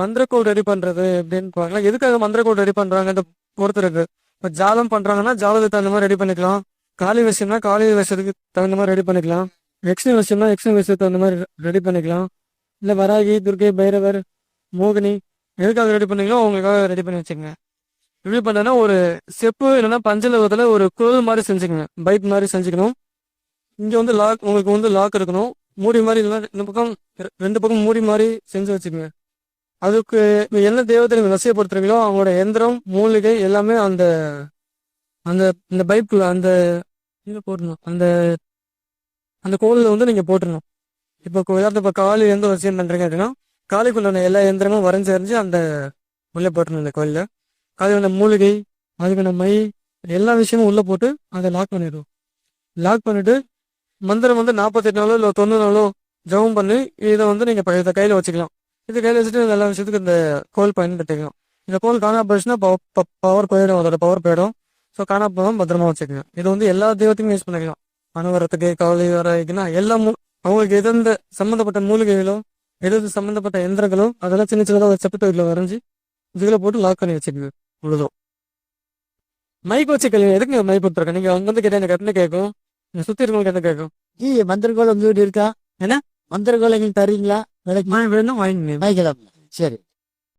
மந்திரக்கோள் ready பண்றது எப்படின்னு பாக்கலாம் எதுக்காக மந்திரக்கோள் ரெடி பண்றாங்கன்ற பொறுத்திருக்கு. இப்போ ஜாலம் பண்றாங்கன்னா ஜாலத்துக்கு தகுந்த மாதிரி ரெடி பண்ணிக்கலாம். காளி விஷயம்னா காளி விஷயத்துக்கு தகுந்த மாதிரி ரெடி பண்ணிக்கலாம். எக்ஸ்னி விஷயம்னா எக்ஸ்னி விஷயத்துக்கு தகுந்த மாதிரி ரெடி பண்ணிக்கலாம். இல்ல வராகி துர்கை பைரவர் மோகினி எதுக்காக ரெடி பண்ணீங்களோ அவங்களுக்காக ரெடி பண்ணி வச்சுங்க எப்படி பண்ணனா ஒரு செப்பு இல்லைன்னா பஞ்சலோகத்துல ஒரு குரல் மாதிரி செஞ்சுக்கணும் பைப் மாதிரி செஞ்சுக்கணும். இங்க வந்து லாக் உங்களுக்கு வந்து லாக் இருக்கணும். மூடி மாதிரி இல்லைன்னா இந்த பக்கம் ரெண்டு பக்கம் மூடி மாதிரி செஞ்சு வச்சுக்கோங்க. அதுக்கு என்ன தெய்வத்தை நீங்க வசியப்படுத்துறீங்களோ அவங்களோட எந்திரம் மூலிகை எல்லாமே அந்த அந்த இந்த பைப்புல அந்த இதில் போடணும்? அந்த அந்த கோவிலில் வந்து நீங்க போட்டுடணும் இப்போ உதாரணத்து இப்போ காளி எந்த வசியம் பண்றீங்க அப்படின்னா காளிக்குள்ள எல்லா எந்திரமும் வரைஞ்சு அறிஞ்சு அந்த உள்ள போட்டுருணும் இந்த கோயிலில். அதுக்கான மூலிகை அதுக்கான மை எல்லா விஷயமும் உள்ள போட்டு அதை லாக் பண்ணிடுவோம். லாக் பண்ணிட்டு மந்திரம் வந்து நாற்பத்தெட்டு நாளோ இல்லை தொண்ணூறு நாளோ ஜெபம் பண்ணி இதை வந்து நீங்க ப- கையில வச்சுக்கலாம். இது கையில வச்சுட்டு எல்லா விஷயத்துக்கு இந்த கோல் பயன்படுத்திக்கலாம் இந்த கோல் காணா போச்சுன்னா பவர் போயிடும். அதோட பவர் போயிடும். ஸோ காணா போகாம பத்திரமா வச்சுக்கோங்க. இது வந்து எல்லா தெய்வத்தையும் யூஸ் பண்ணிக்கலாம். அனுவரத்துக்கு கவலை வரைக்குன்னா எல்லா மூ- அவங்களுக்கு எந்தெந்த சம்மந்தப்பட்ட மூலிகைகளோ எது எது சம்மந்தப்பட்ட எந்திரங்களோ அதெல்லாம் சின்ன சின்னதாக செப்பு தொழில வரைஞ்சி இதுல போட்டு லாக் பண்ணி வச்சுக்கோங்க. இவ்வளவுதான் மைக் வச்சு கேளுங்க எதுக்கு மைக் கொடுத்துருக்கேன் நீங்க அங்க வந்து கேட்டா எனக்கு என்ன கேட்கும்? சுத்தி இருக்கவங்களுக்கு என்ன கேட்கும்? ஈ உங்க வீடு இருக்கா? என்ன? மந்திரகோள் எங்களுக்கு தரீங்களா விலைக்கு வேணும் வாங்கிக்கலாம் சரி.